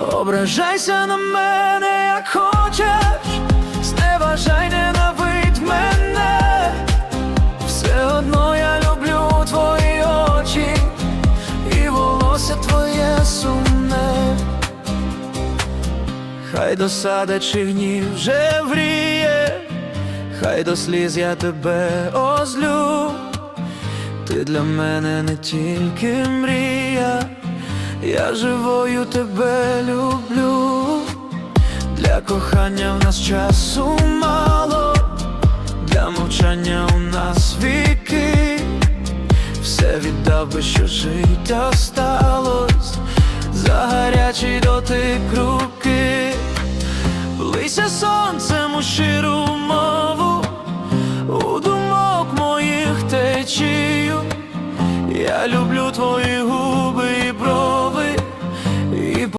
Ображайся на мене, як хочеш, зневажай, ненавидь мене, все одно я люблю твої очі. І волосся твоє сумне. Хай досада чи гнів вже вріє, хай до сліз я тебе озлю. Ти для мене не тільки мрія, я живою тебе люблю. Для кохання в нас часу мало, для мовчання у нас віки. Все віддав би, що життя сталось, за гарячий дотик руки. Влися сонцем у щиру мову, у думок моїх течію. Я люблю твої губи і брови.